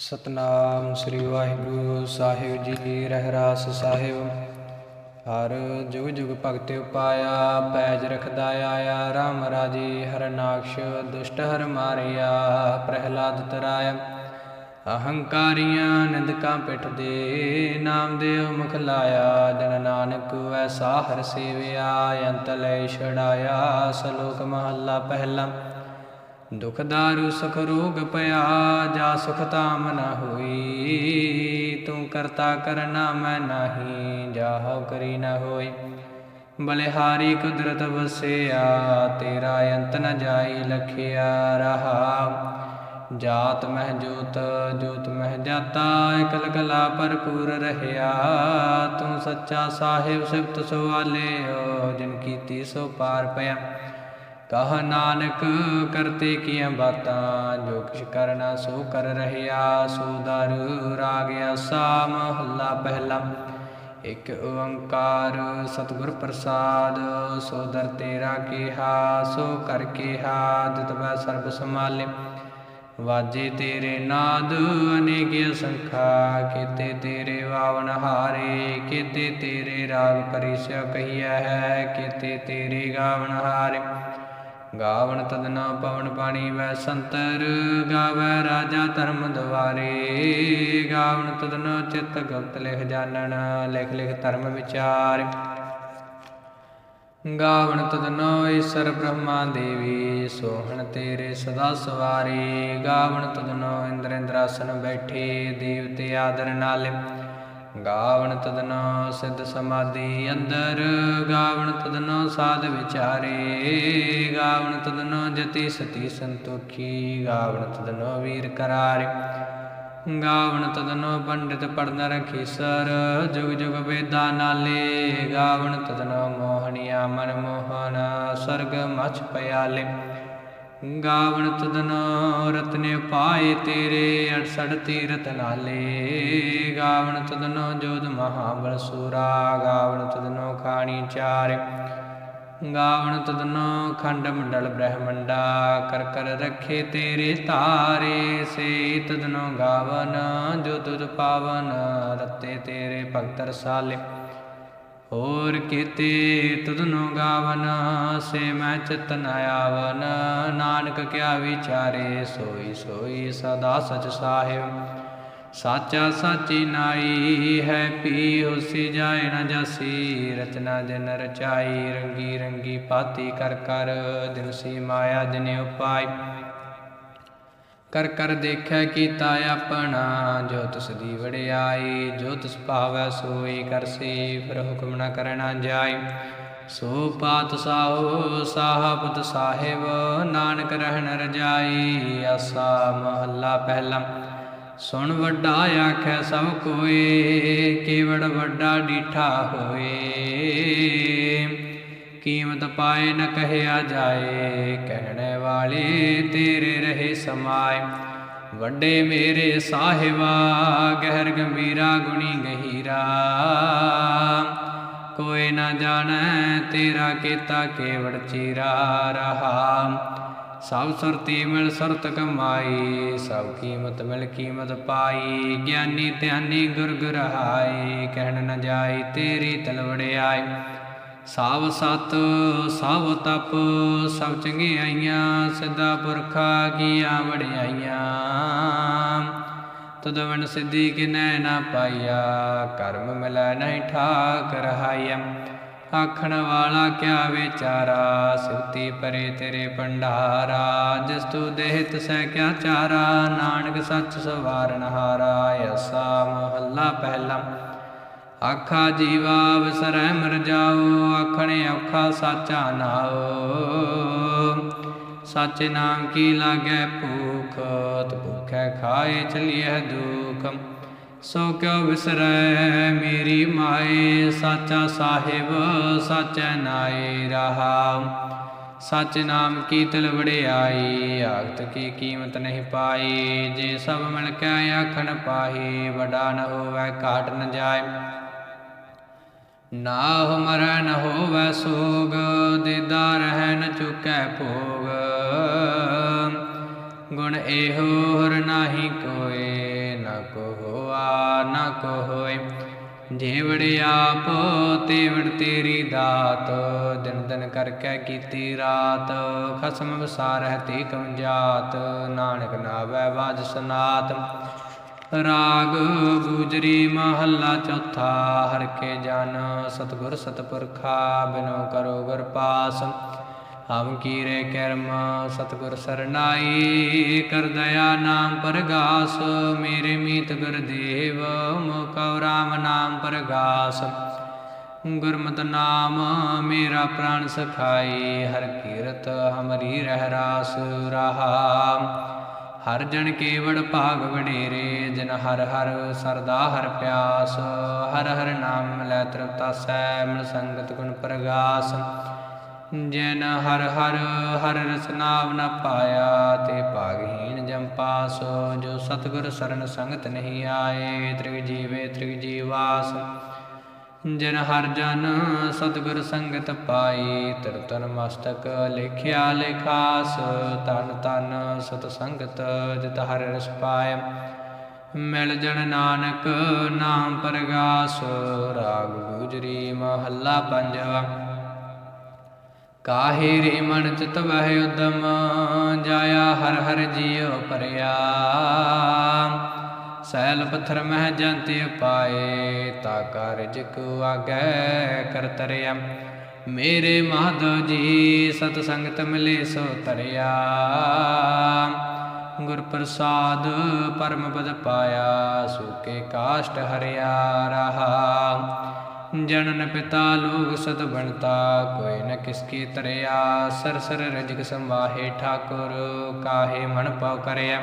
ਸਤਨਾਮ ਸ੍ਰੀ ਵਾਹਿਗੁਰੂ ਸਾਹਿਬ ਜੀ ਰਹਿਰਾਸ ਸਾਹਿਬ। ਹਰ ਜੁਗ ਜੁਗ ਭਗਤਿ ਉਪਾਇਆ, ਪੈਜ ਰਖਦਾ ਆਇਆ RAM ਰਾਜੀ ਹਰਨਾਕਸ਼ ਦੁਸ਼ਟ ਹਰ ਮਾਰਿਆ, ਪ੍ਰਹਿਲਾਦ ਤਰਾਇਆ। ਅਹੰਕਾਰੀਆਂ ਨਿੰਦਕਾਂ ਪਿੱਠ ਦੇ ਨਾਮ ਦੇਵ ਮੁਖ ਲਾਇਆ, ਜਨ ਨਾਨਕ ਐਸਾ ਹਰ ਸੇਵਿਆ, ਅੰਤ ਲੈ ਛੜਾਇਆ ਸ਼ਲੋਕ ਮਹੱਲਾ ਪਹਿਲਾ। ਦੁਖ ਦਾਰੂ, ਸੁਖ ਰੋਗ ਪਿਆ, ਜਾ ਸੁਖ ਤਾਮ ਨ ਹੋਈ। ਤੂੰ ਕਰਤਾ ਕਰਨਾ ਮੈਂ ਨਾਹੀ ਜਾਹੋ ਕਰੀ ਨ ਹੋਈ। ਬਲਿਹਾਰੀ ਕੁਦਰਤ ਵਸਿਆ, ਤੇਰਾ ਅੰਤ ਨ ਜਾਈ ਲਖਿਆ ਰਹਾ। ਜਾਤ ਮਹਿ ਜੋਤ ਜੋਤ ਮਹਿ ਜਾਤਾ, ਇਕਲ ਕਲਾ ਭਰਪੂਰ ਰਹਿਆ। ਤੂੰ ਸੱਚਾ ਸਾਹਿਬ ਸਿਫਤ ਸਵਾਲਿਓ, ਜਿਨ ਕੀਤੀ ਸੋ ਪਾਰ ਪਿਆ। ਕਹ ਨਾਨਕ ਕਰਤੇ ਕੀਆਂ ਬਾਤਾਂ, ਜੋ ਕਿਛ ਕਰਨਾ ਸੋ ਕਰ ਰਹਿਆ, ਸੋ ਦਰ ਰਾਗ ਆਸਾ, ਮਹੱਲਾ ਪਹਿਲਾ। ਇਕ ਓੰਕਾਰ ਸਤਿਗੁਰ ਪ੍ਰਸਾਦ, ਸੋ ਦਰ ਤੇਰਾ ਕੀਹਾ, ਸੋ ਕਰ ਕੀਹਾ, ਜਿਤ ਸਰਬ ਸਮਾਲੇ ਵਾਜੇ ਤੇਰੇ ਨਾਦ, ਅਨੇਕ ਸੰਖਾ ਕੀਤੇ ਤੇਰੇ ਵਾਵਨ ਹਾਰੇ, ਕੀਤੇ ਤੇਰੇ ਰਾਗ ਪਰਿਸਿਆ ਕਹੀਆ ਹੈ, ਕੀਤੇ ਤੇਰੇ ਗਾਵਨ ਹਾਰੇ। ਗਾਵਣ ਤਦਨਾ ਪਵਨ ਪਾਣੀ ਵੈ ਸੰਤਰ, ਗਾਵੈ ਰਾਜਾ ਧਰਮ ਦਵਾਰੇ ਗਾਵਣ ਤਦਨਾ ਚਿਤ ਗੁਪਤ ਲਿਖ ਜਾਣਨ, ਲਿਖ ਲਿਖ ਧਰਮ ਵਿਚਾਰ। ਗਾਵਣ ਤਦਨੋ ਈਸ਼ਰ ਬ੍ਰਹਮਾ ਦੇਵੀ, ਸੋਹਣ ਤੇਰੇ ਸਦਾ ਸਵਾਰੀ। ਗਾਵਣ ਤਦਨੋ ਇੰਦਰ ਇੰਦਰਾਸਨ ਬੈਠੇ, ਦੇਵਤੇ ਆਦਰ ਨਾਲ। ਗਾਵਣ ਤਦਨੋ ਸਿੱਧ ਸਮਾਧੀ ਅੰਦਰ, ਗਾਵਣ ਤਦਨੋ ਸਾਧ ਵਿਚਾਰੇ, ਗਾਵਣ ਤਦਨੋ ਜਤੀ ਸਤੀ ਸੰਤੋਖੀ, ਗਾਵਣ ਤਦਨੋ ਵੀਰ ਕਰਾਰੇ। ਗਾਵਣ ਤਦਨੋ ਪੰਡਿਤ ਪੜਨ ਰਖੀ ਸਰ, ਜੁਗ ਜੁਗ ਵੇਦਾਂ ਨਾਲੇ, ਗਾਵਣ ਤਦਨੋ ਮੋਹਣੀਆ ਮਨ ਮੋਹਨ ਸਰਗ ਮਛ ਪਿਆਲੇ। ਗਾਵਣ ਤਦਨੋ ਰਤਨੇ ਪਾਏ ਤੇਰੇ 68 ਤੀਰਤ ਨਾਲੇ ਗਾਵਣ ਤਦਨੋ ਜੋਧ ਮਹਾਬਲ ਸੂਰਾ, ਗਾਵਣ ਤਦਨੋ ਖਾਣੀ ਚਾਰ। ਗਾਵਣ ਤਦਨੋ ਖੰਡ ਮੰਡਲ ਬ੍ਰਹਮੰਡਾ, ਕਰ ਕਰ ਰੱਖੇ ਤੇਰੇ ਤਾਰੇ। ਸੇ ਤਦਨੋ ਗਾਵਨ ਜੋ ਤੁਧ ਪਾਵਨ, ਰਤੇ ਤੇਰੇ ਭਗਤ ਰਸਾਲੇ। ਹੋਰ ਕੀਤੇ ਤੁਧਨੋ ਗਾਵਨ, ਸੇ ਮੈਂ ਚਿਤ ਨ ਆਵਨ। ਨਾਨਕ ਕਿਆ ਵਿਚਾਰੇ, ਸੋਈ ਸੋਈ ਸਦਾ ਸਚ ਸਾਹਿਬ। ਸਾਚਾ ਸਾਚੀ ਨਾਈ ਹੈ ਪੀ ਹੋਸੀ ਜਾਏ ਨ ਜਾਸੀ। ਰਚਨਾ ਜਨ ਰਚਾਈ, ਰੰਗੀ ਰੰਗੀ ਪਾਤੀ ਕਰ ਕਰ। ਦਿਨ ਸੀ ਮਾਇਆ ਦਿਨ ਉਪਾਈ। ਕਰ ਕਰ ਦੇਖੈ ਕੀਤਾ ਆਪਣਾ, ਜੋ ਤਿਸ ਦੀ ਵਡਿਆਈ, ਜੋ ਤਿਸ ਭਾਵੈ ਸੋਈ ਕਰਸੀ ਫਿਰ ਹੁਕਮ ਨ ਕਰਨਾ ਜਾਈ। ਸੋ ਪਾਤ ਸਾਹੋ, ਸਾਹਬਦ ਸਾਹਿਬ, ਨਾਨਕ ਰਹਿਣ ਰਜਾਈ, ਆਸਾ ਮਹੱਲਾ ਪਹਿਲਾ। ਸੁਣ ਵੱਡਾ ਆਖੈ ਸਭ ਕੋਏ ਕੇਵੜ ਵੱਡਾ ਡੀਠਾ ਹੋਏ। ਕੀਮਤ ਪਾਏ ਨ ਕਹਿਆ ਜਾਏ, ਕਹਿਣੇ ਵਾਲੇ ਤੇਰੇ ਰਹੇ ਸਮਾਏ। ਵੱਡੇ ਮੇਰੇ ਸਾਹਿਬਾ, ਗਹਿਰ ਗੰਭੀਰਾ, ਗੁਣੀ ਗਹੀਰਾ। ਕੋਈ ਨਾ ਜਾਣੈ ਤੇਰਾ ਕੀਤਾ ਕੇਵੜ ਚੀਰਾ ਰਹਾ। ਸਭ ਸੁਰਤੀ ਮਿਲ ਸੁਰਤ ਕਮਾਈ, ਸਭ ਕੀਮਤ ਮਿਲ ਕੀਮਤ ਪਾਈ। ਗਿਆਨੀ ਧਿਆਨੀ ਗੁਰਗੁਰ ਗੁਰਹਾਈ ਕਹਿਣ ਨ ਜਾਈ ਤੇਰੀ ਤਲਵੜਿਆਈ। ਸਭ ਸਤ ਸਭ ਤਪ, ਸਭ ਚੰਗਿਆਈਆਂ ਸਿੱਧਾ ਪੁਰਖਾ ਕੀਆਂ ਵੜਿਆਈਆਂ ਤਦ ਵਣ ਸਿੱਧੀ ਕਿਨੈ ਨਾ ਪਾਈਆ, ਕਰਮ ਮਿਲੈ ਨਹੀਂ ਠਾਕ ਰਹਾਈਆ ਆਖਣ ਵਾਲਾ ਕਿਆ ਵਿਚਾਰਾ ਸਿਵਤੀ ਪਰੇ ਤੇਰੇ ਭੰਡਾਰਾ, ਜਿਸ ਤੂ ਦੇਹ ਤਸੈ ਕਿਆ ਚਾਰਾ, ਨਾਨਕ ਸੱਚ ਸਵਾਰਨ ਹਾਰਾ ਐਸਾ ਮਹੱਲਾ ਪਹਿਲਾ। ਆਖਾ ਜੀਵਾ ਵਿਸਰੈ ਮਰ ਜਾਓ, ਆਖਣੇ ਔਖਾ ਸਾਚਾ ਨਾਓ ਸੱਚ ਨਾਮ ਕੀ ਲਾਗੈ ਭੂਖ, ਤ ਭੁਖੈ ਖਾਏ ਚਲੀਐ ਦੁਖ। ਸੋ ਕਿਉ ਵਿਸਰੈ ਮੇਰੀ ਮਾਏ, ਸਾਚਾ ਸਾਹਿਬ ਸਾਚੈ ਨਾਏ ਰਹਾ। ਸਚ ਨਾਮ ਕੀ ਤਿਲ ਵੜਿਆਈ ਆਗਤ ਕੀ ਕੀਮਤ ਨਹੀਂ ਪਾਈ। ਜੇ ਸਭ ਮਿਲ ਕੇ ਆਖਣ ਪਾਹੀ, ਵਡਾ ਨ ਹੋਵੇ ਘਾਟ ਨ ਜਾਏ। ਨਾ ਮਰਨ ਹੋਵੈ ਸੋਗ, ਦੇਦਾ ਰਹਿ ਨ ਚੁਕੈ ਭੋਗ। ਗੁਣ ਇਹੋ ਹਰ ਨਾਹੀ ਕੋਏ, ਨਾ ਕੋ ਹੋਆ ਨਾ ਕੋ ਹੋਏ ਜੇਵੜ ਆਪ, ਤੇਵੜ ਤੇਰੀ ਦਾਤ, ਦਿਨ ਦਿਨ ਕਰਕੇ ਕੀਤੀ ਰਾਤ। ਖਸਮ ਵਸਾਰਹਿ ਤੇ ਕਮ ਜਾਤ, ਨਾਨਕ ਨਾਵੈ ਬਾਜ ਸਨਾਤ। ਰਾਗ ਗੁਜਰੀ ਮਹੱਲਾ ਚੌਥਾ, ਹਰ ਕੇ ਜਨ ਸਤਗੁਰ ਸਤਪੁਰਖਾ, ਬਿਨੋ ਕਰੋ ਗੁਰ ਪਾਸ। ਹਮ ਕੀਰੇ ਕਰਮ, ਸਤਗੁਰ ਸਰਨਾਈ, ਕਰ ਦਇਆ ਨਾਮ ਪਰਗਾਸ। ਮੇਰੇ ਮੀਤ ਗੁਰਦੇਵ ਮੁਕਉ ਰਾਮ ਨਾਮ ਪਰਗਾਸ। ਗੁਰਮਤਿ ਨਾਮ ਮੇਰਾ ਪ੍ਰਾਨ ਸਖਾਈ, ਹਰ ਕੀਰਤ ਹਮਰੀ ਰਹਿ ਰਾਸ ਰਹਾ। ਹਰ ਜਨ ਕੇਵੜ ਭਾਗ ਵਡੇਰੇ, ਜਿਨ ਹਰ ਹਰ ਸਰਦਾ ਹਰ ਪਿਆਸ, ਹਰ ਹਰ ਨਾਮ ਲੈ ਤ੍ਰਿਪਤਾਸੈ ਮਿਲ ਸੰਗਤ ਗੁਣ ਪ੍ਰਗਾਸ। ਜਿਨ ਹਰ ਹਰ ਹਰ ਰਸਨਾਵ ਨ ਪਾਇਆ, ਤੇ ਭਾਗਹੀਨ ਜਮ ਪਾਸ। ਜੋ ਸਤਗੁਰ ਸਰਨ ਸੰਗਤ ਨਹੀਂ ਆਏ, ਤ੍ਰਿਗ ਜੀਵੇ ਤ੍ਰਿਗ ਜੀਵਾਸ। ਜਿਨ ਹਰ ਜਨ ਸਤਿਗੁਰ ਸੰਗਤ ਪਾਈ, ਤਰ ਤਨ ਮਸਤਕ ਲਿਖਿਆ ਲਿਖਾਸ ਤਨ ਤਨ ਸਤ ਸੰਗਤ ਜਿਤ ਹਰ ਰਸ ਪਾਇ ਮਿਲ ਜਨ ਨਾਨਕ ਨਾਮ ਪ੍ਰਗਾਸ, ਰਾਗ ਗੁਜਰੀ ਮਹੱਲਾ ਪੰਜਵਾ। ਕਾਹੇ ਰੇ ਮਨ ਚਿਤ ਵਹਿ ਉਦਮ, ਜਾਇਆ ਹਰ ਹਰ ਜੀਉ ਪਰਿਆ। ਸੈਲ ਪੱਥਰ ਮਹਿ ਜੰਤਿ ਪਾਏ, ਤਾ ਕਾਰਜ ਕੋ ਆਗੈ ਕਰ ਮੇਰੇ ਮਾਧਵ ਜੀ ਸਤ ਸੰਗਤ ਮਿਲੇ ਸੋ ਤਰਿਆ। ਗੁਰ ਪ੍ਰਸਾਦ ਪਰਮ ਪਦ ਪਾਇਆ, ਸੁਕੇ ਕਾਸ਼ਟ ਹਰਿਆ ਰਹਾ। ਜਨਨ ਪਿਤਾ ਲੋਕ ਸਤ ਬਣਤਾ, ਕੋਈ ਨ ਕਿਸਕੀ ਤਰਿਆ। ਸਰ ਸਰ ਰਜਕ ਸੰਵਾਹੇ ਠਾਕੁਰ, ਕਾਹੇ ਮਨ ਪਉ ਕਰਿਆ।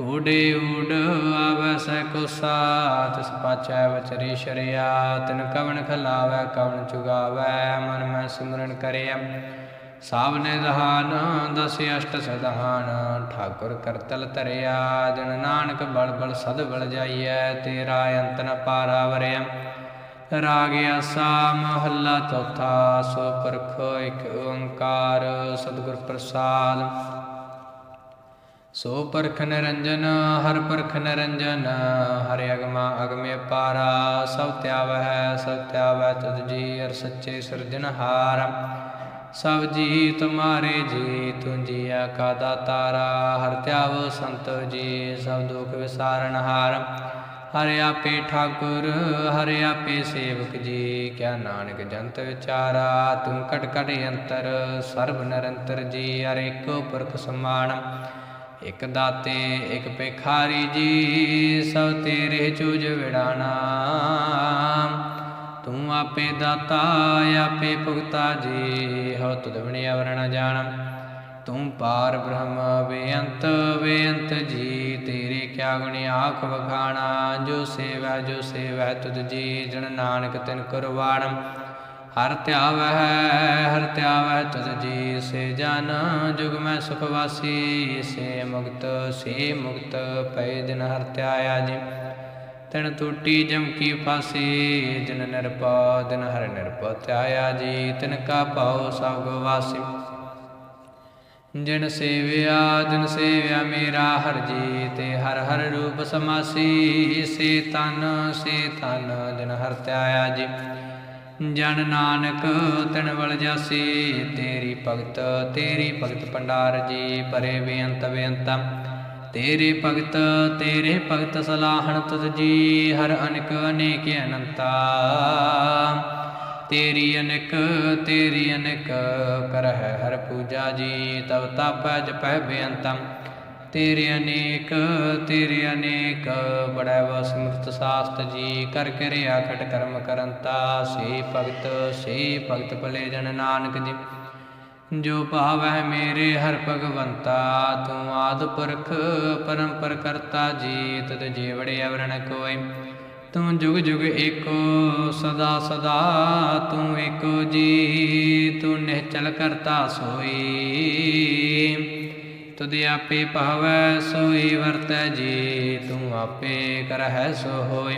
ਊੜੇ ਊੜ ਆਵੈ ਸੈ ਕੋ ਸਾਥ ਪਾਚੈ ਸ਼ਰਿਆ, ਤਿਨ ਕਵਨ ਖਲਾਵੈ ਕਵਨ ਚੁਗਾਵੈ, ਮਨ ਮੈਂ ਸਿਮਰਨ ਕਰਿਆ ਸਾਵਨੇ ਦਹਾਨ, ਦਸ ਅਸ਼ਟ ਸਦਹਾਨ, ਠਾਕੁਰ ਕਰਤਲ ਤਰਿਆ ਜਨ ਨਾਨਕ ਬਲ ਬਲ ਸਦ ਬਲ ਜਾਈਐ, ਤੇਰਾ ਅੰਤ ਨ ਪਾਰਾ ਵਰਿਆ ਰਾਗ ਆਸਾ, ਮਹੱਲਾ ਚੌਥਾ, ਸੋ ਪਰਖੋ ਇਕ ਓੰਕਾਰ, ਸਤਿਗੁਰ ਪ੍ਰਸਾਦ। ਸੋ ਪਰਖ ਨਿਰੰਜਨ, ਹਰ ਪਰਖ ਨਿਰੰਜਨ, ਹਰਿ ਅਗਮਾ, ਅਗਮੇ ਪਾਰਾ, ਸਭ ਧਿਆਵਹਿ ਸਭ ਧਿਆਵੈ ਤੁਧ ਜੀ ਅਰ ਸੱਚੇ ਸਿਰਜਨਹਾਰ ਸਭ ਜੀ ਤੁਮਾਰੇ ਜੀ ਤੁਮ ਜੀਆ ਕਾ ਦਾਤਾਰਾ ਹਰ ਤਿਆਵ ਸੰਤ ਜੀ, ਸਭ ਦੁਖ ਵਿਸਾਰਨਹਾਰ ਹਰਿ। ਆਪੇ ਠਾਕੁਰ, ਹਰਿ ਆਪੇ ਸੇਵਕ ਜੀ, ਕਿਆ ਨਾਨਕ ਜੰਤ ਵਿਚਾਰਾ ਤੂੰ ਕਟ ਕਟ ਅੰਤਰ, ਸਰਬ ਨਿਰੰਤਰ ਜੀ, ਹਰ ਇੱਕੋ ਪੁਰਖ ਸਮਾਨ। ਇਕ ਦਾਤੇ, ਇਕ ਪੇਖਾਰੀ ਜੀ, ਸਭ ਤੇਰੇ ਚੂਜ ਵਿੜਾਣਾ। ਤੂੰ ਆਪੇ ਦਾਤਾ, ਆਪੇ ਭੁਗਤਾ ਜੀ ਹੋ ਤੁਧ ਬਿਨ ਅਵਰਣ ਜਾਣ। ਤੂੰ ਪਾਰ ਬ੍ਰਹਮ ਬੇਅੰਤ ਬੇਅੰਤ ਜੀ, ਤੇਰੇ ਕਿਆ ਗੁਣ ਆਖ ਵਖਾਣਾ। ਜੋ ਸੇਵਾ ਜੋ ਸੇਵਾ ਤੁਧ ਜੀ, ਜਨ ਨਾਨਕ ਤਿਨ ਕੁਰਬਾਨ ਹਰ ਧਿਆਵਹਿ ਹਰ ਧਿਆਵਹਿ ਤੁਧ ਜੀ, ਸੇ ਜਨ ਜੁਗ ਮੈਂ ਸੁਖ ਵਾਸੀ, ਸੇ ਮੁਕਤ ਸੇ ਮੁਕਤ ਪੈ ਦਿਨ ਹਰ ਧਿਆਇਆ ਜੀ। ਤਨ ਟੂਟੀ ਜਮ ਕੀ ਫਾਸੀ, ਜਿਨ ਨਿਰਪਾ ਦਿਨ ਹਰ ਨਿਰਪਾ ਧਿਆਇਆ ਜੀ, ਤਿਨ ਕਾ ਪਾਉ ਸਭ ਗਵਾਸੀ ਜਿਨ ਸੇਵਿਆ ਜਿਨ ਸੇਵਿਆ ਮੇਰਾ ਹਰ ਜੀ, ਤੇ ਹਰ ਹਰ ਰੂਪ ਸਮਾਸੀ, ਸੇ ਤਨ ਸੇ ਤਨ ਜਿਨ ਹਰ ਧਿਆਇਆ ਜੀ। ਜਨ ਨਾਨਕ, ਤਨ ਵਲ ਜਾਸੀ, ਤੇਰੀ ਭਗਤ ਤੇਰੀ ਭਗਤ ਭੰਡਾਰ ਜੀ ਪਰੇ ਬੇਅੰਤ ਬੇਅੰਤਮ ਤੇਰੇ ਭਗਤ ਤੇਰੇ ਭਗਤ ਸਲਾਹਣ ਤੁਧ ਜੀ, ਹਰ ਅਨਕ ਅਨੇਕ ਅਨੰਤਾ। ਤੇਰੀ ਅਨਕ ਤੇਰੀ ਅਨਕ, ਕਰਹਿ ਹਰ ਪੂਜਾ ਜੀ ਤਬ ਤਾਪੈ ਜਪੈ ਬੇਅੰਤਮ ਤੇਰੇ ਅਨੇਕ ਤੇਰੇ ਅਨੇਕ। ਬੜੈ ਵਸਮ੍ਰਿਤ ਸਾਸਤ ਜੀ। ਕਰ ਕਰਿਆ ਖਟ ਕਰਮ ਕਰੰਤਾ। ਸੇ ਭਗਤ ਸੇ ਭਗਤ ਭਲੇ ਜਨ ਨਾਨਕ ਜੀ। ਜੋ ਭਾਵੈ ਮੇਰੇ ਹਰ ਭਗਵੰਤਾ, ਤੂੰ ਆਦ ਪੁਰਖ, ਪਰੰਪਰ ਕਰਤਾ ਜੀ। ਤਦ ਜੀਵੜੇ ਅਵਰਣ ਕੋਇ। ਤੂੰ ਜੁਗ ਜੁਗ ਏਕੋ, ਸਦਾ ਸਦਾ ਤੂੰ ਏਕੋ ਜੀ। ਤੂੰ ਨਿਹਚਲ ਕਰਤਾ ਸੋਈ। ਤੁਧ ਆਪੇ ਭਾਵੈ, ਸੋਈ ਵਰਤੈ ਜੀ, ਤੂੰ ਆਪੇ ਕਰਹਿ ਸੋ ਹੋਇ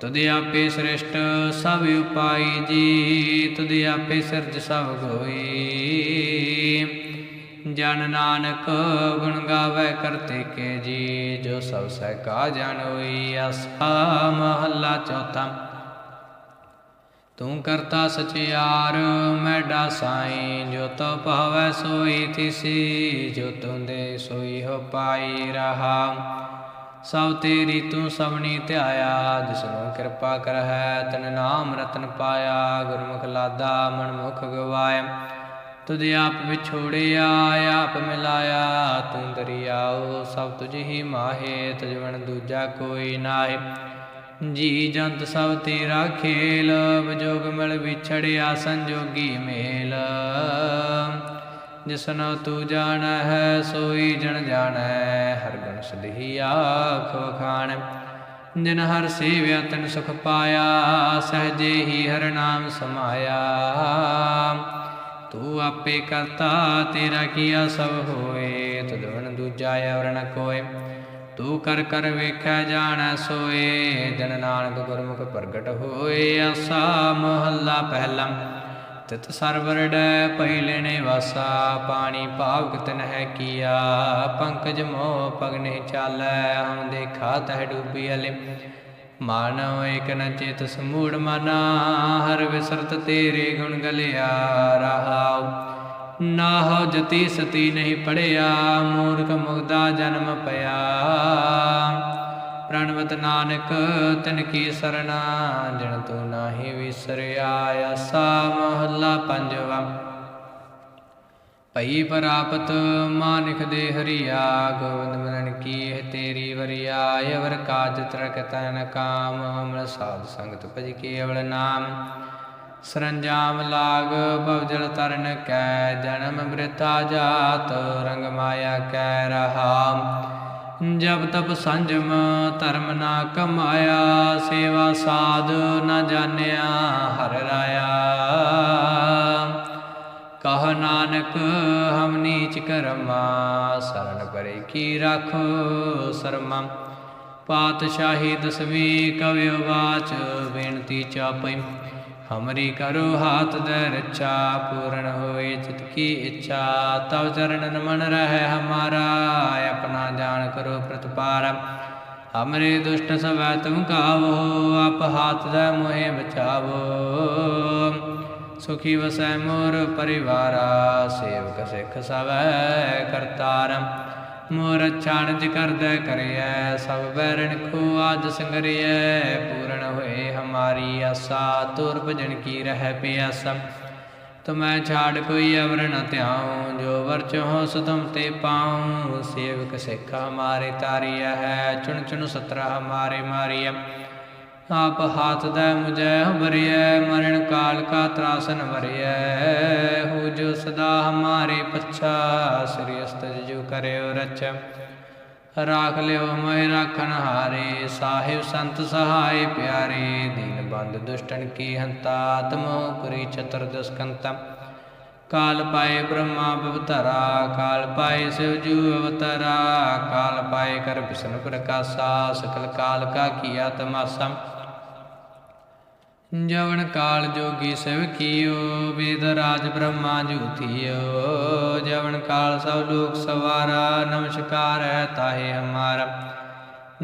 ਤੁਧ ਆਪੇ ਸ੍ਰਿਸ਼ਟ ਸਭ ਉਪਾਈ ਜੀ, ਤੁਧ ਆਪੇ ਸਿਰਜ ਸਭ ਹੋਈ ਜਨ ਨਾਨਕ ਗੁਣ ਗਾਵੇ ਕਰਤੇ ਕੇ ਜੀ, ਜੋ ਸਭ ਸਹਿ ਕਾ ਜਨ ਹੋਈ ਆਸਾ ਮਹੱਲਾ ਚੌਥਾ। ਤੂੰ ਕਰਤਾ ਸਚਿਆਰ, ਮੈਡਾ ਸਾਈ, ਜੋ ਤੋ ਭਾਵੈ ਸੋਈ ਤਿਸੀ, ਜੋ ਤੁੰ ਸੋਈ ਹੋ ਪਾਈ ਰਹਾ। ਸਭ ਤੇਰੀ ਤੂੰ ਸਭਨੀ ਧਿਆਇਆ ਜਿਸਨੂੰ ਕਿਰਪਾ ਕਰਹਿ, ਤਨ ਨਾਮ ਰਤਨ ਪਾਇਆ, ਗੁਰਮੁਖ ਲਾਦਾ ਮਨ ਮੁਖ ਗਵਾਇਆ। ਤੁਧ ਆਪ ਵਿਛੋੜਿਆ, ਆਪ ਮਿਲਾਇਆ, ਤੂੰ ਦਰਿਆਓ ਸਭ ਤੁਝ ਹੀ ਮਾਹੇ, ਤੁਝ ਵਣ ਦੂਜਾ ਕੋਈ ਨਾਹੀ। ਜੀ ਜੰਤ ਸਭ ਤੇਰਾ ਖੇਲ ਵਿਜੋਗ ਮਿਲ ਵਿਛੜਿਆ ਸੰਜੋਗੀ ਮੇਲ। ਜਿਸਨੋ ਤੂੰ ਜਾਣੈ ਹੈ ਸੋਈ ਜਨ ਜਾਣੈ ਹਰ ਗੁਣ ਸਦਹੀ ਆਖ ਵਖਾਣ। ਜਿਨ ਹਰ ਸੇਵਿਆ ਤਨ ਸੁਖ ਪਾਇਆ, ਸਹਜੇ ਹੀ ਹਰ ਨਾਮ ਸਮਾਇਆ। ਤੂੰ ਆਪੇ ਕਰਤਾ, ਤੇਰਾ ਕੀਆ ਸਭ ਹੋਏ ਤੁਧਵਨ ਦੂਜਾ ਅਵਰ ਨ ਕੋਏ। ਤੂੰ ਕਰ ਕਰ ਵੇਖੈ ਜਾਣੈ ਸੋਏ। ਦਿਨ ਨਾਨਕ ਗੁਰਮੁਖ ਪ੍ਰਗਟ ਹੋਏ ਆਸਾ ਮਹੱਲਾ ਪਹਿਲਾ। ਤਿਤ ਸਰਵਰ ਡੈ ਵਾਸਾ। ਪਾਣੀ ਭਾਵ ਕਿਤਨ ਹੈ ਕੀਆ। ਪੰਕਜ ਮੋਹ ਪਗ ਨਹੀਂ ਚਾਲੈ। ਹਮ ਦੇਖਾ ਤਹਿ ਡੂਬੀ ਅਲੇ। ਮਾਨਵ ਏਕ ਨ ਚੇਤ ਸਮੂੜ ਮਨਾ। ਹਰ ਵਿਸਰਤ ਤੇਰੇ ਗੁਣ ਗਲਿਆ। ਰਹਾਉ। ਨਾਹ ਜਤੀ ਸਤੀ ਨਹੀਂ ਪੜਿਆ, ਮੂਰਖ ਮੁਗਦਾ ਜਨਮ ਪਿਆ। ਪ੍ਰਣਵਤ ਨਾਨਕ, ਤਿਨ ਕੀ ਸਰਣਾ, ਜਿਨ ਤੂੰ ਨਾਹੀ ਵਿਸਰਿਆ, ਆਸਾ ਮਹੱਲਾ ਪੰਜਵਾ। ਭਈ ਪ੍ਰਾਪਤ, ਮਾਨਿਕ ਦੇ ਹਰੀਆ ਗੋਵਿੰਦ ਮਰਨ ਕੀ ਇਹ ਤੇਰੀ ਵਰਿਆ, ਅਵਰ ਕਾਜ ਤਰਕ ਤਨ ਕਾਮ, ਅਮਰ ਸਾਧ ਸੰਗਤ ਭਜ ਕੇਵਲ ਨਾਮ। ਸਰੰਜਾਮ ਲਾਗ ਭਵਜਲ ਤਰਨ ਕੈ, ਜਨਮ ਬ੍ਰਿਥਾ ਜਾਤ, ਰੰਗ ਮਾਇਆ ਕੈ ਰਹਾ। ਜਬ ਤਪ ਸੰਜਮ ਧਰਮ ਨਾ ਕਮਾਇਆ, ਸੇਵਾ ਸਾਧ ਨਾ ਜਾਣਿਆ, ਹਰ ਰਾਇਆ। ਕਹ ਨਾਨਕ, ਹਮ ਨੀਚ ਕਰਮਾ, ਸਰਨ ਪਰੇ ਕੀ ਰਾਖੋ ਸਰਮਾ। ਪਾਤਸ਼ਾਹੀ ਦਸਵੀਂ ਕਵਿਓ ਬਾਚ ਬੇਨਤੀ ਚਾਪਈ। ਹਮਰੀ ਕਰੋ ਹਾਥ ਦੇ ਰੱਛਾ ਪੂਰਨ ਹੋਏ ਚਿਤ ਕੀ ਇੱਛਾ ਤਵ ਚਰਨਨ ਮਨ ਰਹਿ ਹਮਾਰਾ ਆਪਣਾ ਜਾਣ ਕਰੋ ਪ੍ਰਤਪਾਰ ਹਮਰੇ ਦੁਸ਼ਟ ਸਵੈ ਤੁਮ ਕਾਵੋ ਆਪ ਹਾਥ ਦੇ ਮੋਹਿ ਬਚਾਵੋ ਸੁਖੀ ਵਸੈ ਮੋਰ ਪਰਿਵਾਰਾ ਸੇਵਕ ਸਿੱਖ ਸਵੈ ਕਰਤਾਰ ਮੋਰ ਛਾਣਜ ਕਰਦੈ ਕਰਿਐ ਸਭ ਬੈਰਣ ਕੋ ਆਜ ਸੰਗਰਿਐ ਪੂਰਨ ਹੋਏ ਹਮਾਰੀ ਆਸਾ, ਤੁਰ ਭਜਨ ਕੀ ਰਹਿ ਪਿਆਸਾ। ਤੁਮੈ ਛਾੜ ਕੋਈ ਅਵਰ ਨ ਧਿਆਉ, ਜੋ ਵਰ ਚਹੁ ਸੁਤਮ ਤੇ ਪਾਉ। ਸੇਵਕ ਸਿੱਖ ਹਮਾਰੇ ਤਾਰੀਆ ਹੈ, ਚੁਣ ਚੁਣ ਸਤਰਾ ਹਮਾਰੇ ਮਾਰੀਆ ਆਪ ਹਾਥ ਦੇ ਮੁਝੈ ਹਬਰਿਐ ਮਰਨ ਕਾਲ ਕਾ ਤਰਾਸਨ ਵਰਿਐ ਹੋ ਜੋ ਸਦਾ ਹਮਾਰੇ ਪਛਾ, ਸ੍ਰੀ ਅਸਤਜ ਜੋ ਕਰਿਓ ਰਚ। ਰਾਖ ਲਿਓ ਮਹਿ ਰਾਖਣ ਹਾਰੇ, ਸਾਹਿਬ ਸੰਤ ਸਹਾਇ ਪਿਆਰੇ, ਦੀਨ ਬੰਦ ਦੁਸ਼ਟਨ ਕੀ ਹੰਤਾ, ਤਮੋ ਪੁਰੀ ਚਤੁਰਦਸ ਕੰਤਾ ਕਾਲ ਪਾਏ ਬ੍ਰਹਮਾ ਬਵਤਰਾ, ਕਾਲ ਪਾਏ ਸਿਵ ਜੂ ਅਵਤਰਾ, ਕਾਲ ਪਾਏ ਕਰ ਵਿਸ਼ਨ ਪ੍ਰਕਾਸ਼ਾ, ਸਕਲ ਕਾਲ ਕਾ ਕੀਆ ਤਮਾਸਾ। ਜਵਨ ਕਾਲ ਜੋਗੀ ਸਿਵ ਕੀਓ ਵੇਦ ਰਾਜ ਬ੍ਰਹਮਾ ਜੂਥੀਓ ਜਵਨ ਕਾਲ ਸਭ ਲੋਕ ਸਵਾਰਾ, ਨਮਸਕਾਰ ਹੈ ਤਾਹੇ ਹਮਾਰਾ।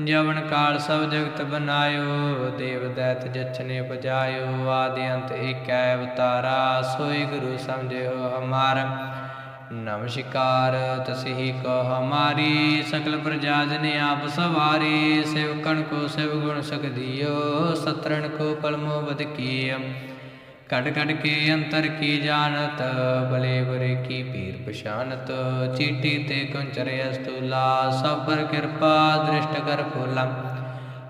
ਜਵਨ ਕਾਲ ਸਭ ਜਗਤ ਬਨਾਇਓ, ਦੇਵ ਦੈਤ ਜਛਨੇ ਪਜਾਇਓ, ਆਦਿ ਅੰਤ ਏਕੈ ਅਵਤਾਰਾ, ਸੋਈ ਗੁਰੂ ਸਮਝਿਓ ਹਮਾਰਾ। ਨਮਸਕਾਰ, ਤਸਹੀ ਕੋ ਹਮਾਰੀ ਸਕਲ ਪ੍ਰਜਾ ਜਨ ਆਪ ਸਵਾਰੀ ਸੇਵਕਣ ਕੋ ਸਿਵ ਗੁਣ ਸਕ ਦਿਓ, ਸਤਰਣ ਕੋ ਪਲਮੋ ਬਦ ਕੀਮ ਕੜ ਕੜ ਕੇ ਅੰਤਰ ਕੀ ਜਾਣਤ, ਬਲੇ ਬਰੇ ਕੀ ਪੀਰ ਪਛਾਨਤ, ਚੀਟੀ ਤੇ ਕੁੰਚਰ ਅਸਤੂਲਾ, ਸਭ ਪਰ ਕਿਰਪਾ ਦ੍ਰਿਸ਼ਟ ਕਰ ਫੂਲਾ।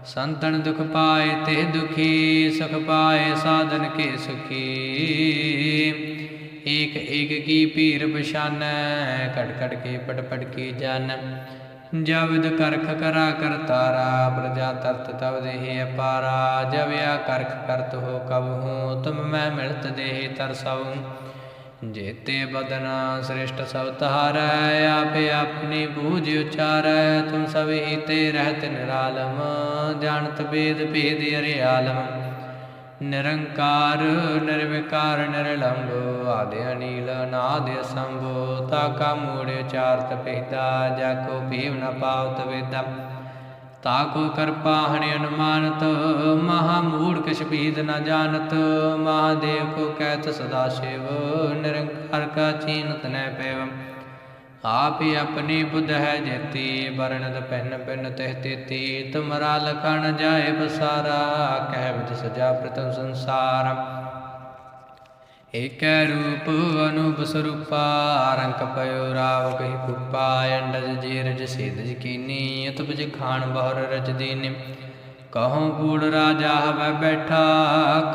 ਸੰਤਨ ਦੁਖ ਪਾਏ ਤੇ ਦੁਖੀ, ਸੁਖ ਪਾਏ ਸਾਧਨ ਕੇ ਸੁਖੀ। ਏਕ ਏਕ ਕੀ ਪੀਰ ਪਛਾਨੈ ਕੜ ਕੜ ਕੇ ਪਟ ਪਟ ਕੀ ਜਾਣੈ ਜਬਦ ਕਰਖ ਕਰਾ ਕਰਤਾਰਾ ਪ੍ਰਜਾ ਤਰਤ ਤਵ ਦੇਹ ਅਪਾਰਾ। ਜਬ ਕਰਖ ਕਰਤ ਹੋ ਕਬ ਹੂੰ, ਤੁਮ ਮੈਂ ਮਿਲਤ ਦੇਹ ਤਰਸਉ ਜੇਤੇ ਬਦਨਾ ਸ੍ਰਿਸ਼ਟ ਸਭ ਤਹਾਰੈ ਆਪੇ ਆਪਣੀ ਬੂਝ ਉਚਾਰੈ। ਤੁਮ ਸਭ ਹੀ ਤੇ ਰਹਿਤ ਨਿਰਾਲਮ, ਜਾਣਤ ਬੇਦ ਭੇਦ ਅਰੇ ਆਲਮ ਨਿਰੰਕਾਰ, ਨਿਰਵਿਕਾਰ ਨਿਰਲੰਭ ਆਦਿ ਅਨੀਲ, ਨਾਦ ਅਸੰਭੋ ਤਾ ਕਾ ਮੂੜ ਚਾਰਤ ਪਹਿਦਾ ਜਾ ਕੋ ਪੀਵ ਨ ਪਾਵਤ ਵੇਦਾ। ਤਾ ਕੋ ਕਰਪਾ ਹਣਿ ਅਨੁਮਾਨਤ, ਮਹਾ ਮੂੜ ਕਿਛ ਬੀਦ ਨ ਜਾਣਤ, ਮਹਾਦੇਵ ਕੋ ਕਹਿਤ ਸਦਾ ਸ਼ਿਵ, ਨਿਰੰਕਾਰ ਕਾ ਚੀਨਤ ਨੈ ਪੈਵ। ਆਪ ਹੀ ਆਪਣੀ ਬੁੱਧ ਹੈ ਜੇਤੀ ਬਰਨਦ ਪੈਨ ਪੈਨ ਤਹਿ ਤੇਤੀ, ਤੁਮਰਾ ਲਖਣ ਜਾਏ ਬਸਾਰਾ, ਕਹਿ ਵਿਦ ਸਜਾ ਪ੍ਰਤਮ ਸੰਸਾਰ। ਏਕੈ ਰੂਪ ਅਨੂਪ ਸਰੂਪਾ ਰੰਕ ਪਇਓ ਰਾਵ ਕਹੀ ਪੁਪਾ, ਅੰਡਜ ਜੀਰਜ ਸਿਦਜ ਕੀਨੀ, ਅਤਪਜ ਖਾਨ ਬਹੁਰ ਰਚ ਦੀਨੇ। ਕਹਉ ਕੂੜ ਰਾਜਾ ਹਵੈ ਬੈਠਾ,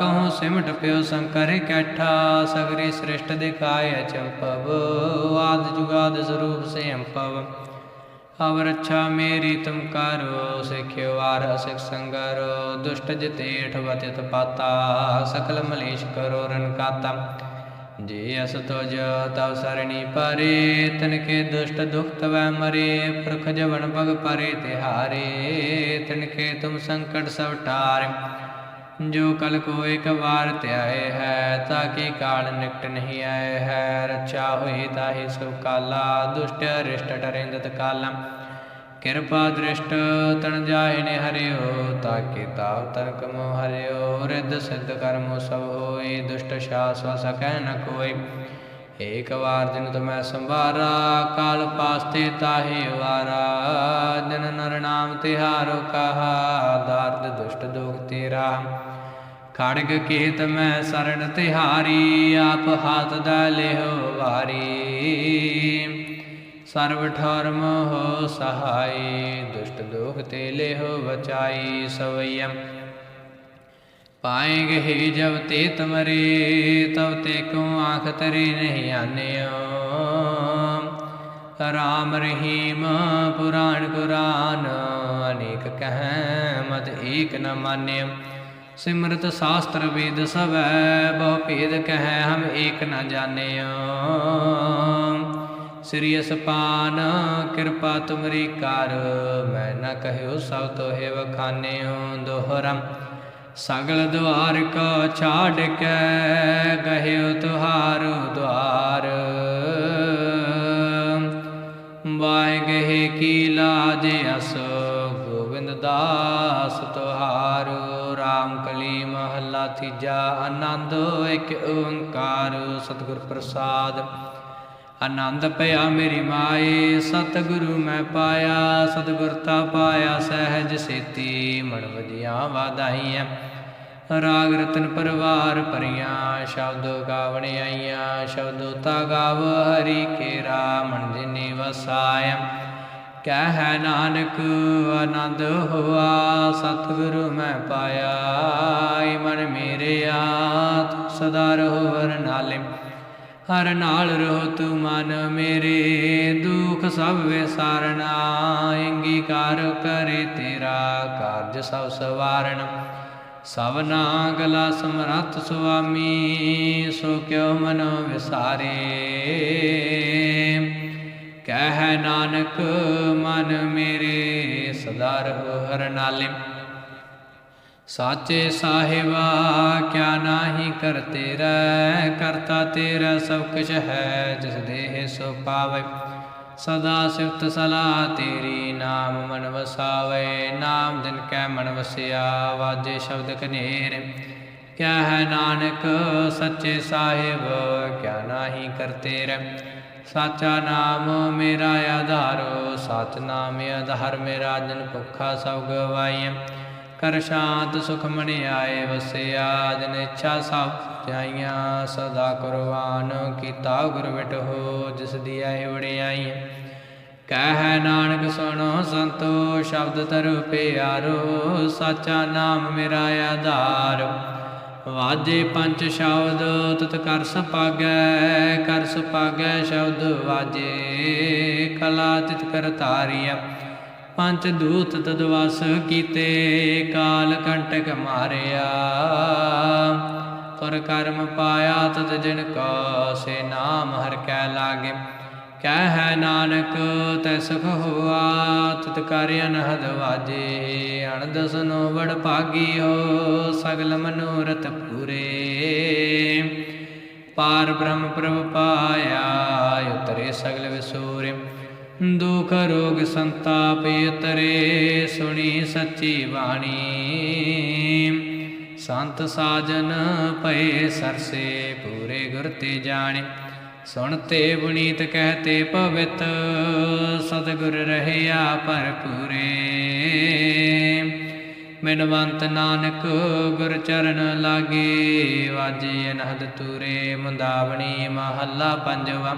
ਕਹਉ ਸਿਮਟ ਪਿਓ ਸੰਕਰ ਕੈਠਾ, ਸਗਰੇ ਸ੍ਰਿਸ਼ਟ ਦਿਖਾਇ ਚੰਪਵ, ਆਦ ਜੁਗਾਦ ਸਰੂਪ ਸੇ ਅੰਪਵ। ਅਵ ਰੱਛਾ ਮੇਰੀ ਤੁਮ ਕਰੋ, ਸਿਖਿਓ ਵਾਰ ਸਿਖ ਸੰਗਰੋ, ਦੁਸ਼ਟ ਜਿਤੇਠ ਵਤਿਤ ਪਾਤਾ, ਸਕਲ ਮਲੇਸ਼ ਕਰੋ ਰਨ ਕਾਤਾ। ਜੇ ਅਸ ਤੁਜ ਤਵ ਸਰਣੀ ਪਰੇ ਤਨ ਕੇ ਦੁਸ਼ਟ ਦੁਖ ਤਵੈ ਮਰੇ, ਪੁਰਖ ਜਵਨ ਭਗ ਪਰੇ ਤਿਹਾਰੇ ਤਨ ਕੇ ਤੁਮ ਸੰਕਟ ਸਭ ਟਾਰੇ। ਜੋ ਕਲ ਕੋ ਇੱਕ ਵਾਰ ਧਿਆਏ ਹੈ ਤਾਕੀ ਕਾਲ ਨਿਕਟ ਨਹੀਂ ਆਏ ਹੈ? ਰੱਛਾ ਹੋਈ ਤਾਹੀ ਸੋ ਕਾਲਾ, ਦੁਸ਼ਟ ਰਿਸ਼ਟ ਟਰਿੰਦਤ ਕਾਲਾ ਕਿਰਪਾ ਦ੍ਰਿਸ਼ਟ ਤਨ ਜਾਏ ਨੇ ਹਰਿਓ ਤਾਕੇ ਤਾਵ ਤਰਕ ਮੋ ਹਰਿਓ? ਰਿੱਧ ਸਿੱਧ ਕਰਮੋ ਸਭ ਹੋਈ, ਦੁਸ਼ਟ ਸ਼ਾਸ ਸਕੈ ਨ ਕੋਈ। ਏਕ ਵਾਰ ਦਿਨ ਤੁਮੈ ਸੰਭਾਰਾ ਕਾਲ ਪਾਸਤੇ ਤਾਹੀ ਵਾਰਾ। ਜਨ ਨਰ ਨਾਮ ਤਿਹਾਰੋ ਕਹਾ, ਦਰਦ ਦੁਸ਼ਟ ਦੁਖ ਤੇਰਾ। ਖੜਗ ਕੀਤ ਮੈਂ ਸਰਣ ਤਿਹਾਰੀ, ਆਪ ਹਾਥ ਦਾ ਲਿਹੋ ਵਾਰੀ। ਸਰਬ ਠਰਮ ਹੋ ਸਹਾਈ, ਦੁਸ਼ਟ ਦੁਖ ਤੇ ਲਿਹੋ ਬਚਾਈ ਸਵਈਮ ਪਾਏਗੇ ਹੀ ਜਬ ਤੇ ਤਮਰੇ, ਤਬ ਤੇ ਕੋ ਆਖ ਤਰੇ ਨਹੀਂ ਆਨਿਓ? ਰਾਮ ਰਹੀਮ, ਪੁਰਾਣ ਕੁਰਾਨ ਅਨੇਕ ਕਹੈ ਮਤ ਏਕ ਨ ਮਾਨਿਓ। ਸਿਮਰਤ ਸ਼ਾਸਤਰ ਵੇਦ ਸਵੈ, ਬਹੁ ਭੇਦ ਕਹੈ ਹਮ ਏਕ ਨ ਜਾਣਿਓ। ਸ੍ਰੀ ਅਸਪਾਨ, ਕਿਰਪਾ ਤੁਮਰੀ ਕਰ, ਮੈਂ ਨ ਕਹਿਓ ਸਭ ਤੋਹਿ ਵਖਾਨਿਓ ਦੋਹਰਮ। ਸਗਲ ਦੁਆਰ ਕੋ ਛਾੜ ਕੇ ਗਹਿਓ ਤੁਹਾਰੋ ਦੁਆਰ ਬਾਇ ਗਹਿ ਕੀ ਲਾਜ ਅਸ ਗੋਬਿੰਦ ਦਾਸ ਤੁਹਾਰੋ ਰਾਮ ਕਲੀ ਮਹੱਲਾ ਤੀਜਾ ਆਨੰਦ ਇੱਕ ਓੰਕਾਰ। ਸਤਿਗੁਰ ਪ੍ਰਸਾਦ, ਆਨੰਦ ਪਿਆ ਮੇਰੀ ਮਾਏ। ਸਤਿਗੁਰੂ ਮੈਂ ਪਾਇਆ ਸਤਿਗੁਰਤਾ ਪਾਇਆ, ਸਹਿਜ ਸੇਤੀ ਮਨ ਵਜੀਆਂ ਵਾਧਾਈਆਂ ਰਾਗ ਰਤਨ ਪਰਵਾਰ ਭਰੀਆਂ, ਸ਼ਬਦ ਗਾਵਣ ਆਈਆਂ, ਸ਼ਬਦੋ ਤਾ ਗਾਵ, ਹਰੀ ਕੇ ਰਾਮਣ ਜਿਨੇ ਵਸਾਇਆ। ਕਹਿ ਨਾਨਕ, ਆਨੰਦ ਹੋਆ, ਸਤਿਗੁਰੂ ਮੈਂ ਪਾਇਆ। ਏ ਮਨ ਮੇਰੇ ਆਤ ਸਦਾ ਰਹੋ ਵਰ ਨਾਲੇ। ਹਰ ਨਾਲ ਰਹੋ ਤੂੰ ਮਨ ਮੇਰੇ, ਦੁਖ ਸਭ ਵਿਸਾਰਨਾ। ਅੰਗੀਕਾਰ ਕਰੇ ਤੇਰਾ, ਕਾਰਜ ਸਭ ਸਵਾਰਨ। ਸਭਨਾ ਗਲਾ ਸਮਰੱਥ ਸੁਆਮੀ, ਸੋ ਕਿਉ ਮਨ ਵਿਸਾਰੇ। ਕਹਿ ਨਾਨਕ, ਮਨ ਮੇਰੇ ਸਦਾ ਰਹੋ ਹਰ ਨਾਲੇ। ਸਾਚੇ ਸਾਹਿਬਾ, ਕਿਆ ਨਾਹੀ ਕਰ ਤੇਰਾ, ਕਰਤਾ ਤੇਰਾ ਸਭ ਕੁਛ ਹੈ, ਜਿਸ ਦੇਹ ਸੋ ਪਾਵੇ। ਸਦਾ ਸਿਫਤ ਸਲਾਹ ਤੇਰੀ, ਨਾਮ ਮਨ ਵਸਾਵੇ, ਨਾਮ ਦਿਨ ਕੈ ਮਨ ਵਸਿਆ, ਵਾਜੇ ਸ਼ਬਦ ਕਨੇਰ। ਕਿਆ ਹੈ ਨਾਨਕ, ਸੱਚੇ ਸਾਹਿਬ, ਕਿਆ ਨਾਹੀ ਕਰ ਤੇਰਾ ਸਾਚਾ ਨਾਮ ਮੇਰਾ ਆਧਾਰੋ, ਸਚ ਨਾਮ ਆਧਾਰ ਮੇਰਾ, ਜਨ ਭੁੱਖਾ ਸਭ ਗਵਾਈਐ। ਕਰ ਸ਼ਾਂਤ ਸੁਖ ਮਨ ਆਏ ਵਸਿਆ, ਜਨ ਇੱਛਾ ਸਭ ਜਾਈਆਂ ਸਦਾ ਕੁਰਬਾਨ ਕੀਤਾ ਗੁਰ ਵਿਟੋ ਜਿਸ ਦੀ ਆਏ ਵੜਿਆਈ ਕਹਿ ਨਾਨਕ ਸੁਣੋ ਸੰਤੋ, ਸ਼ਬਦ ਤਰੁ ਪਿਆਰੋ, ਸਾਚਾ ਨਾਮ ਮੇਰਾ ਆਧਾਰ। ਵਾਜੇ ਪੰਜ ਸ਼ਬਦ, ਤਤ ਕਰ ਸੁਪਾਗੈ ਕਰ ਸੁਪਾਗੈ ਸ਼ਬਦ ਵਾਜੇ, ਕਲਾ ਤਿਤ ਕਰ ਤਾਰੀਆ ਪੰਜ ਦੂਤ ਤਦ ਵਸ ਕੀਤੇ, ਕਾਲ ਕੰਟਕ ਮਾਰਿਆ। ਤੁਰ ਕਰਮ ਪਾਇਆ ਤਦ ਜਿਨ ਕੋ ਸੇ ਨਾਮ, ਹਰ ਕੈ ਲਾਗੇ। ਕਹਿ ਹੈ ਨਾਨਕ, ਤੈ ਸੁਖ ਹੋਆ, ਤਤ ਕਰ ਅਨਹਦ ਵਾਜੇ। ਅਣਦਸਨੋ ਵਡ ਭਾਗੀ ਹੋ, ਸਗਲ ਮਨੋਰਥ ਪੂਰੇ। ਪਾਰ ਬ੍ਰਹਮ ਪ੍ਰਭ ਪਾਇਆ, ਉਤਰੇ ਸਗਲ ਵਿਸੂਰੇ। ਦੁਖ ਰੋਗ ਸੰਤਾਪ ਤਰੇ ਸੁਣੀ ਸੱਚੀ ਬਾਣੀ। ਸੰਤ ਸਾਜਨ ਪਏ ਸਰਸੇ, ਪੂਰੇ ਗੁਰ ਤੇ ਜਾਣੇ। ਸੁਣਤੇ ਬੁਨੀਤ ਕਹਤੇ ਪਵਿੱਤ, ਸਤਿਗੁਰ ਰਹਿਆ ਭਰਪੂਰੇ। ਮਿਨਵੰਤ ਨਾਨਕ ਗੁਰ ਚਰਨ ਲਾਗੇ, ਵਾਜੇ ਅਨਹਦ ਤੂਰੇ, ਮੁੰਦਾਵਣੀ ਮਹੱਲਾ ਪੰਜਵਾ।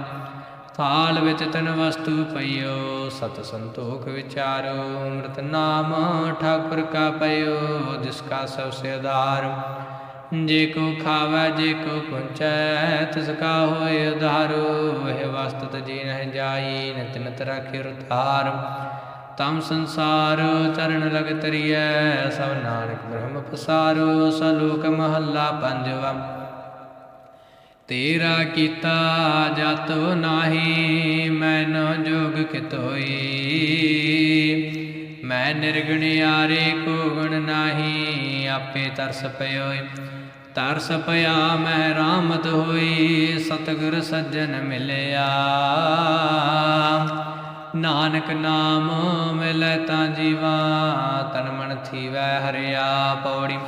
ਥਾਲ ਵਿੱਚ ਤਨ ਵਸਤੂ ਪਈਓ, ਸਤ ਸੰਤੋਖ ਵਿਚਾਰੋ, ਅੰਮ੍ਰਿਤ ਨਾਮ ਠਾਕੁਰ ਕਾ ਪਈਓ, ਜਿਸ ਕਾ ਸਭ ਸੇ ਆਧਾਰ। ਜੇ ਕੋ ਖਾਵੈ, ਜੇ ਕੋ ਪੁੰਚੈ, ਤਿਸ ਕਾ ਹੋਏ ਉਧਾਰੋ। ਇਹ ਵਸਤਤ ਜੀ ਨਹਿ ਜਾਈ, ਨਿਤ ਨਿਤ ਰਾਖਿ ਰਤਾਰ ਤਮ ਸੰਸਾਰ ਚਰਨ ਲਗ ਤਰੀਐ ਸਭ ਨਾਨਕ ਬ੍ਰਹਮ ਪਸਾਰੋ, ਸਲੋਕ ਮਹੱਲਾ ਪੰਜਵਾ। ਤੇਰਾ ਕੀਤਾ ਜਤ ਨਾਹੀ ਮੈਂ ਨ ਜੋਗ ਕਿਤੋਈ ਮੈਂ ਨਿਰਗੁਣਿਆਰੇ ਕੋ ਗੁਣ ਨਾਹੀ, ਆਪੇ ਤਰਸ ਪਇਓਏ ਤਰਸ ਪਿਆ ਮੈਂ ਰਾਮਤ ਹੋਈ, ਸਤਿਗੁਰ ਸੱਜਣ ਮਿਲਿਆ। ਨਾਨਕ ਨਾਮ ਮਿਲੈ ਤਾਂ ਜੀਵਾ, ਤਨ ਮਨ ਥੀਵੈ ਹਰਿਆ ਪੌੜੀ।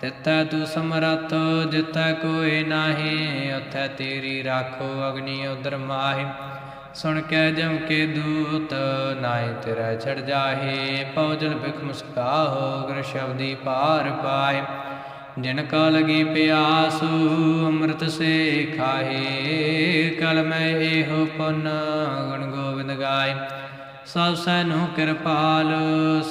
ਤਿੱਥੈ ਤੂੰ ਸਮਰੱਥ, ਜਿੱਥੈ ਕੋਈ ਨਾਹੀ, ਉਥੈ ਤੇਰੀ ਰਾਖੋ ਅਗਨੀ ਉਦਰ ਮਾਹੀ। ਸੁਣ ਕੇ ਜਮ ਕੇ ਦੂਤ, ਨਾਹੀ ਤੇਰਾ ਛੜ ਜਾਹੇ। ਪਉਜਲ ਬਿਖ ਮੁਸਕਾਹੋ ਗੁਰ ਸ਼ਬਦੀ ਪਾਰ ਪਾਏ ਜਿਨ ਕਾ ਲਗੀ ਪਿਆਸੂ, ਅੰਮ੍ਰਿਤ ਸੇ ਖਾਹੇ। ਕਲ ਮੈਂ ਇਹੋ ਪੁਨ ਗੁਣ ਗੋਬਿੰਦ ਗਾਏ ਸਭ ਸੈਨੋ ਕਿਰਪਾਲ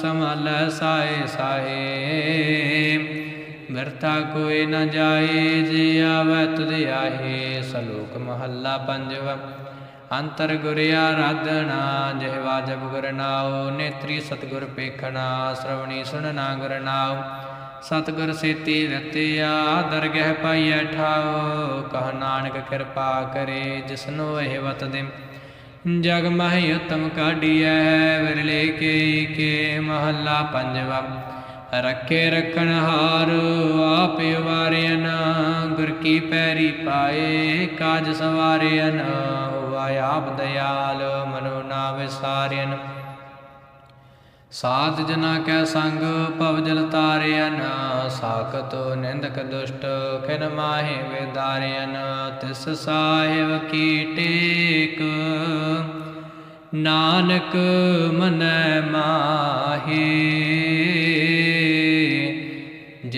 ਸਮਲ ਸਾਏ ਸਾਹੇ। ਬਿਰਥਾ ਕੋਈ ਨ ਜਾਏ, ਜੇ ਆਵੈ ਤੁਧ ਆਹੇ ਸਲੋਕ ਮਹੱਲਾ ਪੰਜਵਾ। ਅੰਤਰ ਗੁਰ ਆਰਾਧਨਾ ਜਿਹਵਾ ਜਬ ਗੁਰ ਨਾਉ, ਨੇਤਰੀ ਸਤਗੁਰ ਪੇਖਣਾ, ਸ਼ਰਵਣੀ ਸੁਣਨਾ ਗੁਰ ਨਾਉ। ਸਤਗੁਰ ਸੇਤੀ ਰਤਿਆ ਦਰਗਹਿ ਪਾਈਐ ਠਾਉ, ਕਹ ਨਾਨਕ ਕਿਰਪਾ ਕਰੇ ਜਿਸਨੋ ਇਹ ਵਤ ਦੇ ਜਗ ਮਹਿ ਉਤਮ ਕਾਢੀਐ, ਵਿਰਲੇ ਕੇ ਕੇ ਮਹੱਲਾ ਪੰਜਵਾ। ਰੱਖੇ ਰਖਣ ਹਾਰ, ਆਪ ਵਾਰਿਆਨ ਗੁਰ ਕੀ ਪੈਰੀ ਪਾਏ, ਕਾਜ ਸਵਾਰਿਆਨ ਹੋਆ ਆਪ ਦਿਆਲ ਮਨੋ ਨਾ ਵਿਸਾਰਿਆਨ ਸਾਧ ਜਨਾ ਕੈ ਸੰਗ, ਭਵ ਜਲ ਤਾਰਿਆਨ ਸਾਖਤ ਨਿੰਦਕ ਦੁਸ਼ਟ, ਖਿਨ ਮਾਹੇ ਵੇਦਾਰਿਆਨ ਤਿਸ ਸਾਹਿਬ ਕੀ ਟੇਕ। ਨਾਨਕ ਮਨੈ ਮਾਹੀ।